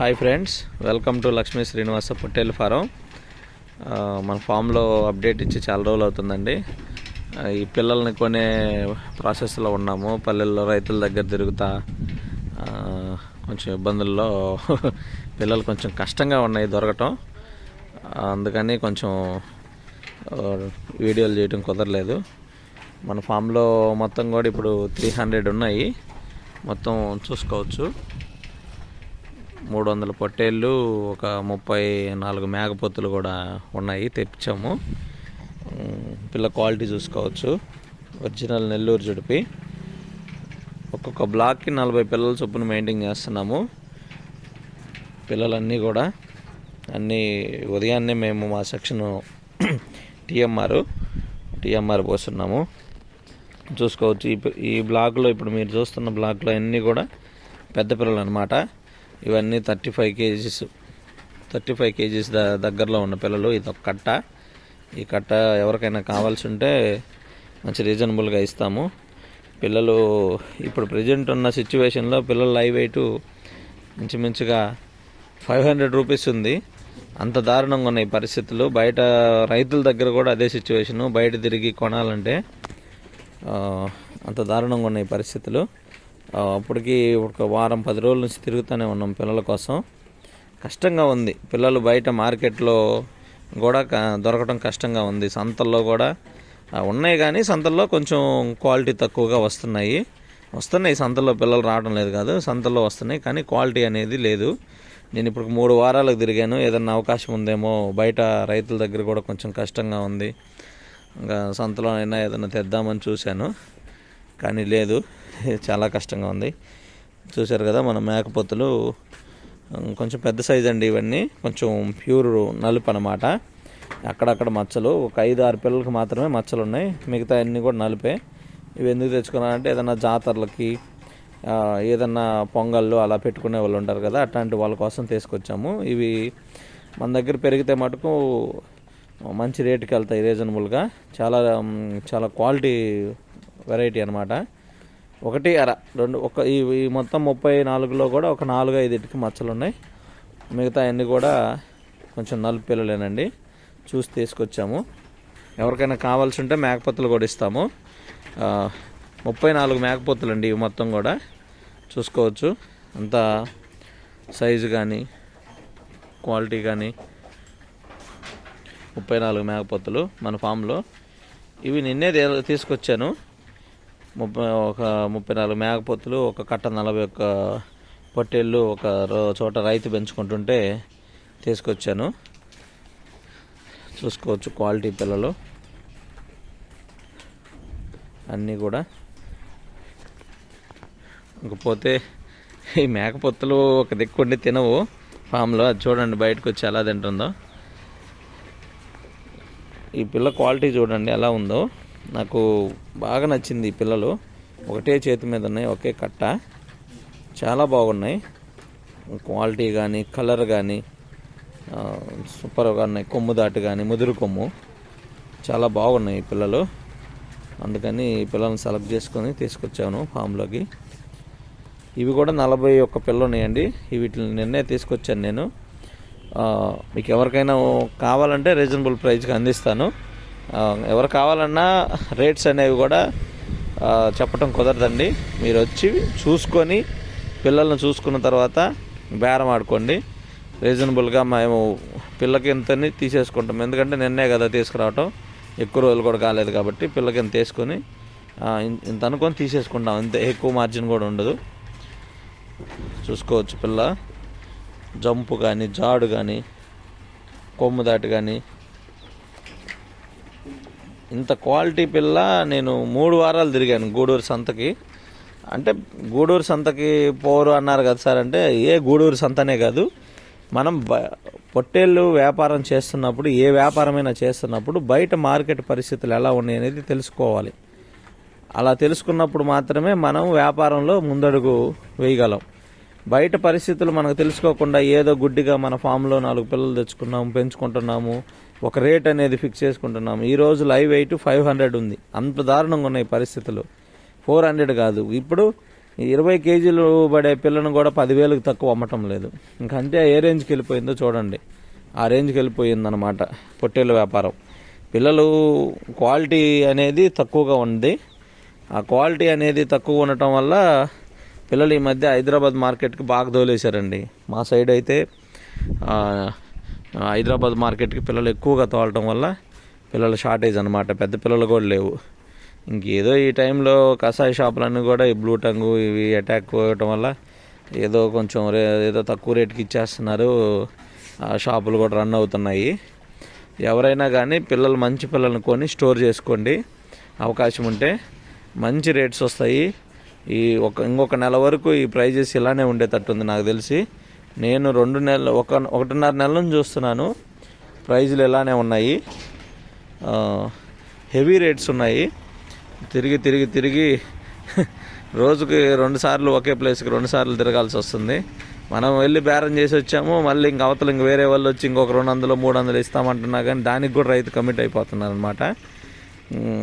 Hi friends welcome to Lakshmi Srinivasa పొట్టేలు farm. మన ఫామ్లో అప్డేట్ ఇచ్చి చాలా రోజులు అవుతుందండి. ఈ పిల్లల్ని కొనే ప్రాసెస్లో ఉన్నాము. పల్లెల్లో రైతుల దగ్గర తిరుగుతా కొంచెం ఇబ్బందుల్లో పిల్లలు కొంచెం కష్టంగా ఉన్నాయి దొరకటం. అందుకని కొంచెం వీడియోలు చేయడం కుదరలేదు. మన ఫామ్లో మొత్తం కూడా ఇప్పుడు త్రీ హండ్రెడ్ ఉన్నాయి. మొత్తం చూసుకోవచ్చు. మూడు వందల పొట్టేళ్ళు ఒక ముప్పై నాలుగు మేకపోతులు కూడా ఉన్నాయి తెప్పించాము. పిల్ల క్వాలిటీ చూసుకోవచ్చు. ఒరిజినల్ నెల్లూరు జుడిపి. ఒక్కొక్క బ్లాక్కి నలభై పిల్లల చొప్పున మెయింటైన్ చేస్తున్నాము. పిల్లలన్నీ కూడా అన్నీ ఉదయాన్నే మేము మా సెక్షన్ టీఎంఆర్ టీఎంఆర్ పోస్తున్నాము. చూసుకోవచ్చు ఈ ఈ బ్లాక్లో ఇప్పుడు మీరు చూస్తున్న బ్లాక్లో అన్నీ కూడా పెద్ద పిల్లలు అనమాట ఇవన్నీ thirty five kgs. Thirty five kgs the దగ్గరలో ఉన్న పిల్లలు ఇది ఒక కట్ట. ఈ కట్ట ఎవరికైనా కావాల్సి ఉంటే మంచి రీజనబుల్గా ఇస్తాము. పిల్లలు ఇప్పుడు ప్రజెంట్ ఉన్న సిచ్యువేషన్లో పిల్లల లైవ్ వెయిట్ ఇంచుమించుగా ఫైవ్ హండ్రెడ్ రూపీస్ ఉంది. అంత దారుణంగా ఉన్నాయి పరిస్థితులు. బయట రైతుల దగ్గర కూడా అదే సిచ్యువేషను. బయట తిరిగి కొనాలంటే అంత దారుణంగా ఉన్నాయి పరిస్థితులు. అప్పటికి ఒక వారం పది రోజుల నుంచి తిరుగుతూనే ఉన్నాం పిల్లల కోసం. కష్టంగా ఉంది. పిల్లలు బయట మార్కెట్లో కూడా క- దొరకడం కష్టంగా ఉంది. సంతల్లో కూడా ఉన్నాయి కానీ సంతల్లో కొంచెం క్వాలిటీ తక్కువగా వస్తున్నాయి. వస్తున్నాయి. సంతల్లో పిల్లలు రావడం లేదు కాదు సంతల్లో వస్తున్నాయి. కానీ క్వాలిటీ అనేది లేదు. నేను ఇప్పుడు మూడు వారాలకు తిరిగాను. ఏదన్నా అవకాశం ఉందేమో బయట రైతుల దగ్గర కూడా కొంచెం కష్టంగా ఉంది. ఇంకా సంతలో అయినా ఏదైనా తెద్దామని చూశాను. కానీ లేదు. చాలా కష్టంగా ఉంది. చూశారు కదా మన మేకపోతులు కొంచెం పెద్ద సైజ్ అండి ఇవన్నీ. కొంచెం ప్యూర్ నలుపు అనమాట అక్కడక్కడ మచ్చలు. ఒక ఐదు ఆరు పిల్లలకి మాత్రమే మచ్చలు ఉన్నాయి. మిగతా అన్నీ కూడా నలిపే. ఇవి ఎందుకు తెచ్చుకున్నానంటే ఏదైనా జాతరలకి ఏదన్నా పొంగళ్ళు అలా పెట్టుకునే వాళ్ళు ఉంటారు కదా అట్లాంటి వాళ్ళ కోసం తీసుకొచ్చాము. ఇవి మన దగ్గర పెరిగితే మటుకు మంచి రేటుకి వెళ్తాయి రీజనబుల్గా. చాలా చాలా క్వాలిటీ వెరైటీ అనమాట ఒకటి అర రెండు ఒక ఈ ఈ మొత్తం ముప్పై నాలుగులో కూడా ఒక నాలుగు ఐదింటికి మచ్చలు ఉన్నాయి మిగతా అన్నీ కూడా కొంచెం నలుపు పిల్లలేనండి. చూసి తీసుకొచ్చాము. ఎవరికైనా కావాల్సి ఉంటే మేకపోతులు కూడా ఇస్తాము. ముప్పై నాలుగు మేకపోతులు అండి ఇవి మొత్తం కూడా. చూసుకోవచ్చు. అంత సైజు కానీ క్వాలిటీ కానీ ముప్పై నాలుగు మేకపోతులు మన ఫామ్లో. ఇవి నిన్నే తీసుకొచ్చాను. ముప్పై ఒక ముప్పై నాలుగు మేకపోతులు ఒక కట్ట నలభై ఒక్క పొట్టేళ్ళు ఒక చోట రైతు పెంచుకుంటుంటే తీసుకొచ్చాను. చూసుకోవచ్చు క్వాలిటీ పిల్లలు. అన్నీ కూడా. ఇంకపోతే ఈ మేకపోతులు ఒక దిక్కుండి తినవు. ఫామ్లో అది చూడండి బయటకు వచ్చి ఎలా తింటుందో. ఈ పిల్ల క్వాలిటీ చూడండి ఎలా ఉందో. నాకు బాగా నచ్చింది ఈ పిల్లలు. ఒకటే చేతి మీద ఉన్నాయి ఒకే కట్ట. చాలా బాగున్నాయి. క్వాలిటీ కానీ కలర్ కానీ సూపర్గా ఉన్నాయి. కొమ్ము దాటి కానీ ముదురు కొమ్ము. చాలా బాగున్నాయి ఈ పిల్లలు. అందుకని ఈ పిల్లల్ని సెలెక్ట్ చేసుకొని తీసుకొచ్చాను ఫామ్లోకి. ఇవి కూడా నలభై ఒక్క పిల్లలు ఉన్నాయండి. వీటిని నిన్నే తీసుకొచ్చాను నేను. మీకు ఎవరికైనా కావాలంటే రీజనబుల్ ప్రైస్కి అందిస్తాను. ఎవరు కావాలన్నా రేట్స్ అనేవి కూడా చెప్పడం చెప్పటం కుదరదండి. మీరు వచ్చి చూసుకొని పిల్లల్ని చూసుకున్న తర్వాత బేరం ఆడుకోండి. రీజనబుల్గా మేము పిల్లకింతని తీసేసుకుంటాం. ఎందుకంటే నిన్నే కదా తీసుకురావటం. ఎక్కువ రోజులు కూడా కాలేదు కాబట్టి పిల్లకి తీసుకొని ఇంత అనుకొని తీసేసుకుంటాం. ఇంత ఎక్కువ మార్జిన్ కూడా ఉండదు. చూసుకోవచ్చు పిల్ల. జంపు కానీ జాడు కానీ కొమ్ము దాటి కానీ ఇంత క్వాలిటీ పిల్ల నేను మూడు వారాలు తిరిగాను గూడూరు సంతకి. అంటే గూడూరు సంతకి పోరు అన్నారు కదా సార్ అంటే ఏ గూడూరు సంతనే కాదు. మనం బ పొట్టేళ్ళు వ్యాపారం చేస్తున్నప్పుడు ఏ వ్యాపారమైనా చేస్తున్నప్పుడు బయట మార్కెట్ పరిస్థితులు ఎలా ఉన్నాయి అనేది తెలుసుకోవాలి. అలా తెలుసుకున్నప్పుడు మాత్రమే మనం వ్యాపారంలో ముందడుగు వేయగలం. బయట పరిస్థితులు మనకు తెలుసుకోకుండా ఏదో గుడ్డిగా మన ఫామ్లో నాలుగు పిల్లలు తెచ్చుకున్నాము పెంచుకుంటున్నాము ఒక రేట్ అనేది ఫిక్స్ చేసుకుంటున్నాము ఈ రోజు లైవ్ వెయిట్ ఫైవ్ హండ్రెడ్ ఉంది. అంత దారుణంగా ఉన్నాయి పరిస్థితులు. ఫోర్ హండ్రెడ్ కాదు. ఇప్పుడు ఇరవై కేజీలు పడే పిల్లను కూడా పదివేలకు తక్కువ అమ్మటం లేదు. ఇంకంటే ఏ రేంజ్కి వెళ్ళిపోయిందో చూడండి. ఆ రేంజ్కి వెళ్ళిపోయిందనమాట పొట్టేళ్ళ వ్యాపారం. పిల్లలు క్వాలిటీ అనేది తక్కువగా ఉంది. ఆ క్వాలిటీ అనేది తక్కువ ఉండటం వల్ల పిల్లలు ఈ మధ్య హైదరాబాద్ మార్కెట్కి బాగా తోలేశారండి. మా సైడ్ అయితే హైదరాబాద్ మార్కెట్కి పిల్లలు ఎక్కువగా తోలటం వల్ల పిల్లల షార్టేజ్ అనమాట పెద్ద పిల్లలు కూడా లేవు. ఇంకేదో ఈ టైంలో కషాయ షాపులన్నీ కూడా ఈ బ్లూ టంగు ఇవి అటాక్ పోవటం వల్ల ఏదో కొంచెం రే ఏదో తక్కువ రేటుకి ఇచ్చేస్తున్నారు. ఆ షాపులు కూడా రన్ అవుతున్నాయి. ఎవరైనా కానీ పిల్లలు మంచి పిల్లల్ని కొని స్టోర్ చేసుకోండి. అవకాశం ఉంటే మంచి రేట్స్ వస్తాయి. ఈ ఒక ఇంకొక నెల వరకు ఈ ప్రైజెస్ ఇలానే ఉండేటట్టుంది నాకు తెలిసి. నేను రెండు నెలలు ఒక ఒకటిన్నర నెలల నుంచి చూస్తున్నాను. ప్రైజులు ఇలానే ఉన్నాయి. హెవీ రేట్స్ ఉన్నాయి. తిరిగి తిరిగి తిరిగి రోజుకి రెండు సార్లు ఒకే ప్లేస్కి రెండు సార్లు తిరగాల్సి వస్తుంది. మనం వెళ్ళి బేరం చేసి వచ్చాము. మళ్ళీ ఇంక అవతల ఇంక వేరే వాళ్ళు వచ్చి ఇంకొక రెండు వందలు మూడు వందలు ఇస్తామంటున్నా కానీ దానికి కూడా రైతు కమిట్ అయిపోతున్నారు అనమాట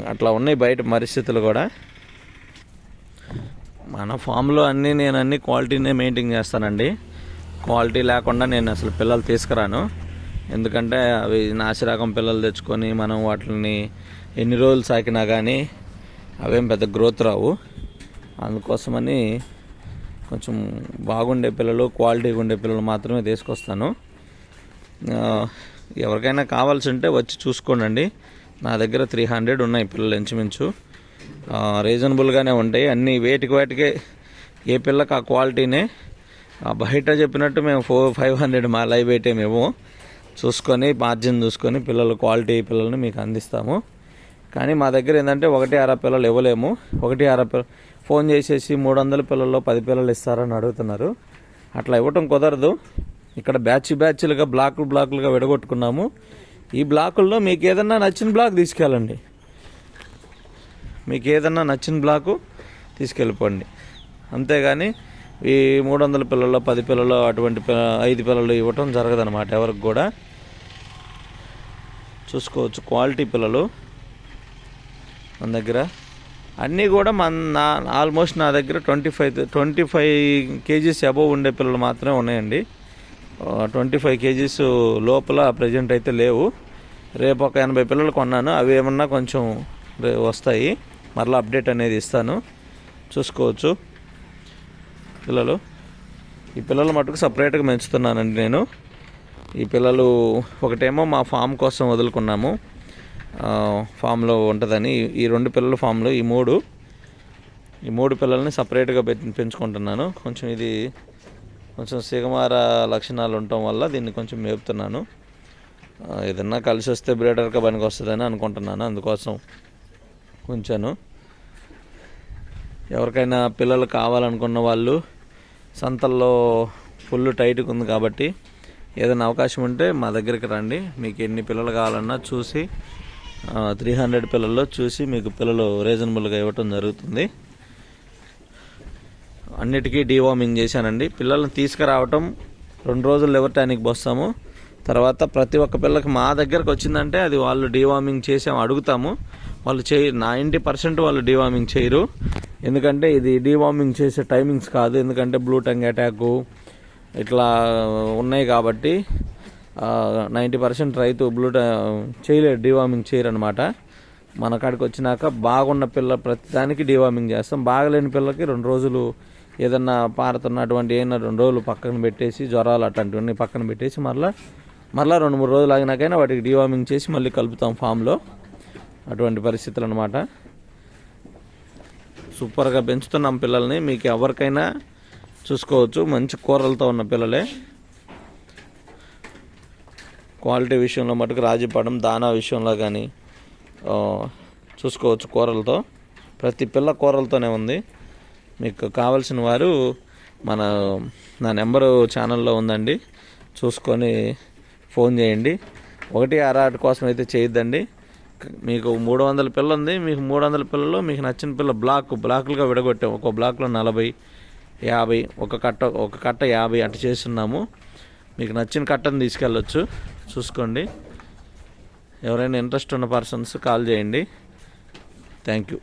అట్లా ఉన్నాయి బయట పరిస్థితులు కూడా. మన ఫామ్లో అన్నీ నేను అన్ని క్వాలిటీనే మెయింటైన్ చేస్తానండి. క్వాలిటీ లేకుండా నేను అసలు పిల్లలు తీసుకురాను. ఎందుకంటే అవి నాసిరకం పిల్లలు తెచ్చుకొని మనం వాటిని ఎన్ని రోజులు సాకినా కానీ అవేం పెద్ద గ్రోత్ రావు. అందుకోసమని కొంచెం బాగుండే పిల్లలు క్వాలిటీగా ఉండే పిల్లలు మాత్రమే తీసుకొస్తాను. ఎవరికైనా కావాల్సి ఉంటే వచ్చి చూసుకోండి నా దగ్గర త్రీ హండ్రెడ్ ఉన్నాయి పిల్లలు ఇంచుమించు. రీజనబుల్గానే ఉంటాయి. అన్ని వేటికి వాటికే ఏ పిల్లకి ఆ క్వాలిటీనే బయట చెప్పినట్టు మేము ఫోర్ ఫైవ్ హండ్రెడ్ మా లైవ్ వెయిటే మేము చూసుకొని మార్జిన్ చూసుకొని పిల్లలు క్వాలిటీ పిల్లల్ని మీకు అందిస్తాము. కానీ మా దగ్గర ఏంటంటే ఒకటి అర పిల్లలు ఇవ్వలేము. ఒకటి అర పిల్ల ఫోన్ చేసేసి మూడు వందల పిల్లల్లో పది పిల్లలు ఇస్తారని అడుగుతున్నారు. అట్లా ఇవ్వటం కుదరదు. ఇక్కడ బ్యాచ్ బ్యాచ్లుగా బ్లాకులు బ్లాకులుగా విడగొట్టుకున్నాము. ఈ బ్లాకుల్లో మీకు ఏదన్నా నచ్చిన బ్లాక్ తీసుకెళ్ళండి. మీకు ఏదన్నా నచ్చిన బ్లాకు తీసుకెళ్ళిపోండి. అంతేగాని ఈ మూడు వందల పిల్లల్లో పది పిల్లలు అటువంటి పిల్ల ఐదు పిల్లలు ఇవ్వటం జరగదన్నమాట ఎవరికి కూడా. చూసుకోవచ్చు క్వాలిటీ పిల్లలు మన దగ్గర. అన్నీ కూడా మన నా ఆల్మోస్ట్ నా దగ్గర twenty five twenty five kgs above ఉండే పిల్లలు మాత్రమే ఉన్నాయండి. ట్వంటీ ఫైవ్ కేజీస్ లోపల ప్రజెంట్ అయితే లేవు. రేపు ఒక ఎనభై పిల్లలు కొన్నాను. అవి ఏమన్నా కొంచెం వస్తాయి. మరలా అప్డేట్ అనేది ఇస్తాను. చూసుకోవచ్చు. పిల్లలు. ఈ పిల్లలు మటుకు సపరేట్గా పెంచుతున్నానండి నేను. ఈ పిల్లలు ఒకటేమో మా ఫామ్ కోసం వదులుకున్నాము. ఫామ్లో ఉంటుందని. ఈ- రెండు పిల్లల ఫామ్లో ఈ మూడు. ఈ మూడు పిల్లల్ని సపరేట్గా పె- పెంచుకుంటున్నాను. కొంచెం ఇది కొంచెం సిగమార లక్షణాలు ఉండటం వల్ల దీన్ని కొంచెం మేపుతున్నాను. ఏదన్నా కలిసి వస్తే బ్రీడర్గా పనికి వస్తుందని అనుకుంటున్నాను. అందుకోసం ఉంచాను. ఎవరికైనా పిల్లలు కావాలనుకున్న వాళ్ళు సంతల్లో ఫుల్ టైట్గా ఉంది కాబట్టి ఏదైనా అవకాశం ఉంటే మా దగ్గరికి రండి. మీకు ఎన్ని పిల్లలు కావాలన్నా చూసి త్రీ హండ్రెడ్ పిల్లల్లో చూసి మీకు పిల్లలు రీజనబుల్గా ఇవ్వటం జరుగుతుంది. అన్నిటికీ డీవార్మింగ్ చేశానండి. పిల్లల్ని తీసుకురావటం రెండు రోజులు లివర్ టైంకి వస్తాము తర్వాత ప్రతి ఒక్క పిల్లకి మా దగ్గరకు వచ్చిందంటే అది వాళ్ళు డీవార్మింగ్ చేసాము అడుగుతాము. వాళ్ళు చేయ నైంటీ పర్సెంట్ వాళ్ళు డీవార్మింగ్ చేయరు. ఎందుకంటే ఇది డీవార్మింగ్ చేసే టైమింగ్స్ కాదు. ఎందుకంటే బ్లూ టంగ్ అటాక్ ఇట్లా ఉన్నాయి కాబట్టి నైంటీ పర్సెంట్ రైతు బ్లూ ట- చేయలేరు డీవార్మింగ్ చేయరు అనమాట మన కాడికి వచ్చినాక బాగున్న పిల్ల ప్రతి దానికి డీవార్మింగ్ చేస్తాం. బాగలేని పిల్లకి రెండు రోజులు ఏదన్నా పారుతున్నటువంటి ఏదైనా రెండు రోజులు పక్కన పెట్టేసి జ్వరాలు అట్లాంటివన్నీ పక్కన పెట్టేసి మరలా మరలా రెండు మూడు రోజులు ఆగినాకైనా వాటికి డీవార్మింగ్ చేసి మళ్ళీ కలుపుతాం ఫామ్లో. అటువంటి పరిస్థితులు అనమాట సూపర్గా పెంచుతున్నాం పిల్లల్ని. మీకు ఎవరికైనా చూసుకోవచ్చు. మంచి కూరలతో ఉన్న పిల్లలే. క్వాలిటీ విషయంలో మటుకు రాజీపడడం దానా విషయంలో కానీ చూసుకోవచ్చు కూరలతో. ప్రతి పిల్ల కూరలతోనే ఉంది. మీకు కావాల్సిన వారు మన నా నెంబరు ఛానల్లో ఉందండి. చూసుకొని ఫోన్ చేయండి. ఒకటి అరాటి కోసం అయితే చేయొద్దండి. మీకు మూడు వందల పిల్ల ఉంది మీకు మూడు వందల పిల్లలు మీకు నచ్చిన పిల్ల బ్లాక్ బ్లాకులుగా విడగొట్టాం. ఒక బ్లాక్లో నలభై యాభై ఒక కట్ట ఒక కట్ట యాభై అట్ట చేస్తున్నాము. మీకు నచ్చిన కట్టను తీసుకెళ్ళొచ్చు. చూసుకోండి. ఎవరైనా ఇంట్రెస్ట్ ఉన్న పర్సన్స్ కాల్ చేయండి. Thank you.